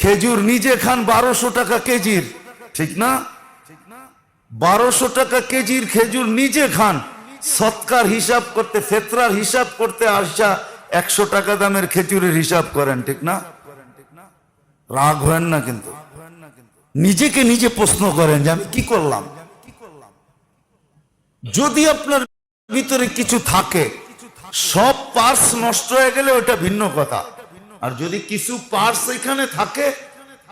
খেজুর নিজে খান বারোশো টাকা কেজির। ঠিক না? বারোশো টাকা কেজির খেজুর নিজে খান। সৎকার হিসাব করতে, ফেতরার হিসাব করতে আসা একশো টাকা দামের খেজুরের হিসাব করেন, ঠিক না? রাগ হয় না কিন্তু। নিজেকে নিজে প্রশ্ন করেন যে আমি কি করলাম? যদি আপনার ভিতরে কিছু থাকে, সব পার্স নষ্ট হয়ে গেলে ওটা ভিন্ন কথা। আর যদি কিছু পার্স এখানে থাকে,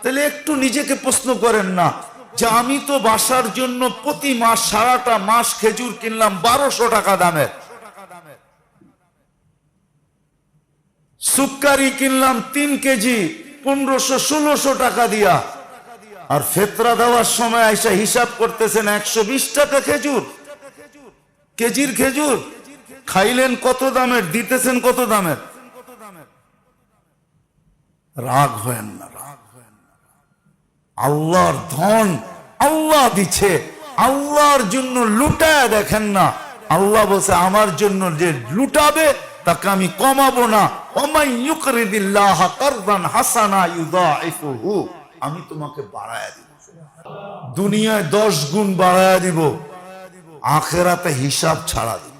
তাহলে একটু নিজেকে প্রশ্ন করেন না, যে আমি তো বাসার জন্য প্রতি মাস, সারাটা মাস খেজুর কিনলাম বারোশো টাকা দামের সুপকারি কিনলাম তিন কেজি, পনেরোশো, ষোলোশো টাকা দিয়া। আর ফেতরা দেওয়ার সময় আইসা হিসাব করতেছেন একশো বিশ টাকা খেজুর। কেজির খেজুর? খাইলেন কত দামের? দিতেছেন কত দামের? রাগ হয়েন না। রাগ হয়েন না আল্লাহর ধন আল্লাহ দিচ্ছে। আল্লাহর জন্য লুটায় দেখেন না। আল্লাহ বলছে, আমার জন্য যে লুটাবে, তাকে আমি কমাবো না। আমি তোমাকে বাড়ায় দিব। দুনিয়ায় দশ গুণ বাড়ায় দিব। আখেরাতে হিসাব ছাড়া দিব।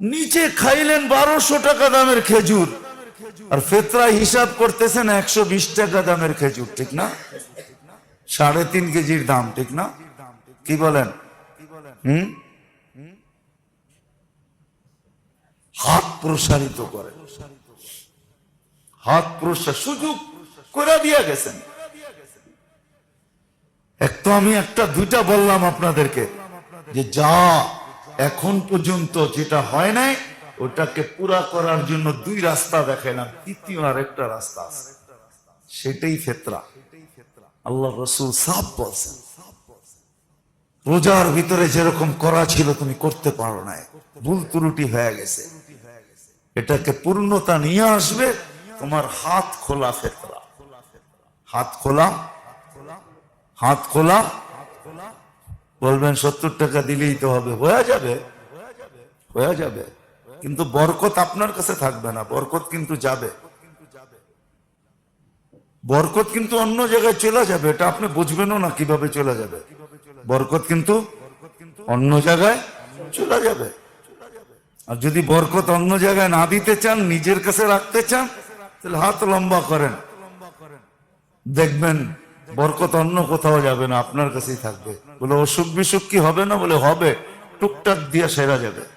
নিচে খাইলেন বারোশো টাকা দামের খেজুর। আর ফেতরা হিসাব করতেছেন একশো বিশ টাকা দামের খেজুর, ঠিক না? সাড়ে তিন কেজির দাম, ঠিক না? কি বলেন? হুম? হাত প্রসারিত করে। হাত প্রসার সুযোগ করে দিয়ে গেছেন। এক তো আমি একটা, দুইটা বললাম আপনাদেরকে যে যা এখন পর্যন্ত যেটা হয় নাই ওটাকে পুরা করার জন্য দুই রাস্তা দেখাইলাম তৃতীয় আর একটা রাস্তা আছে। সেটাই ফেতরা। আল্লাহ রসুল সাপ বলছেন, রোজার ভিতরে যেরকম করা ছিল তুমি করতে পারো না ভুল ত্রুটি হয়ে গেছে। এটাকে পূর্ণতা নিয়ে আসবে, তোমার হাত খোলা ফেতরা। হাত খোলা হাত খোলা, বলবেন সত্তর টাকা দিলেই তো হবে, হয়ে যাবে হয়ে যাবে। কিন্তু বরকত আপনার কাছে থাকবে না, বরকত কিন্তু যাবে। বরকত কিন্তু অন্য জায়গায় চলে যাবে, এটা আপনি বুঝবেনও না কীভাবে চলে যাবে। বরকত কিন্তু অন্য জায়গায় চলে যাবে। আর যদি বরকত অন্য জায়গায় না দিতে চান, নিজের কাছে রাখতে চান, তাহলে হাত লম্বা করেন। দেখবেন বরকত অন্য কোথাও যাবে না, আপনার কাছেই থাকবে। বলে অসুখ বিসুখ কি হবে না? বলে হবে। টুকটাক দিয়া সেরা যাবে।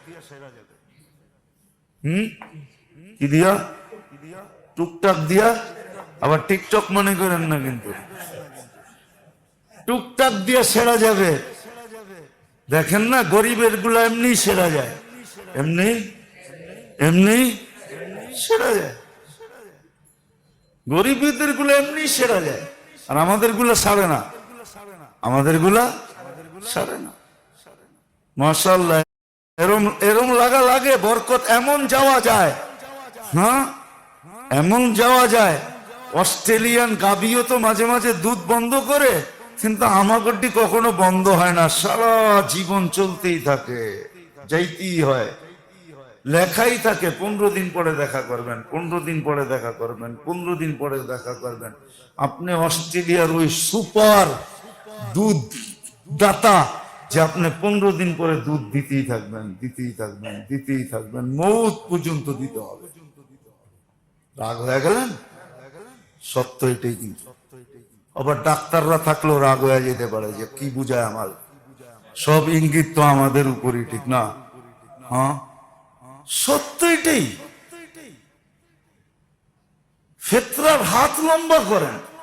হুম? কি দিয়া? টুকটাক দিয়া? আবার টিকটক মনে করেন না কিন্তু। টুকটাক দিয়া সেরা যাবে। দেখেন না, গরিবেরগুলো এমনি সেরা যায়। এমনি? এমনি? সেরা যায়। গরিবদেরগুলো এমনি সেরা যায়। আর আমাদেরগুলো সারে না। আমাদেরগুলা সারে না। মাসাল্লাহ এরম এরম লাগা লাগে, বরকত এমন যাওয়া যায়। হ্যাঁ এমন যাওয়া যায়। অস্ট্রেলিয়ান গাবিও তো মাঝে মাঝে দুধ বন্ধ করে, কিন্তু আমাগরটি কখনো বন্ধ হয় না। সারা জীবন চলতেই থাকে, যাইতেই হয়। লেখাই থাকে, পনেরো দিন পরে দেখা করবেন, পনেরো দিন পরে দেখা করবেন, পনেরো দিন পরে দেখা করবেন। আপনি অস্ট্রেলিয়ার ওই সুপার দুধ দাতা যে আপনি পনেরো দিন পরে দুধ দিতেই থাকবেন দিতেই থাকবেন দিতেই থাকবেন। মৌত পর্যন্ত দিতে হবে। রাগ হয়ে গেলেন? সত্য এটাই কিন্তু। আবার ডাক্তাররা থাকলেও রাগ হয়ে যেতে পারে যে কি বুঝায় আমার? সব ইঙ্গিত তো আমাদের উপরই, ঠিক না? হ্যাঁ? সত্য এটাই। ফেতরার হাত লম্বা করেন।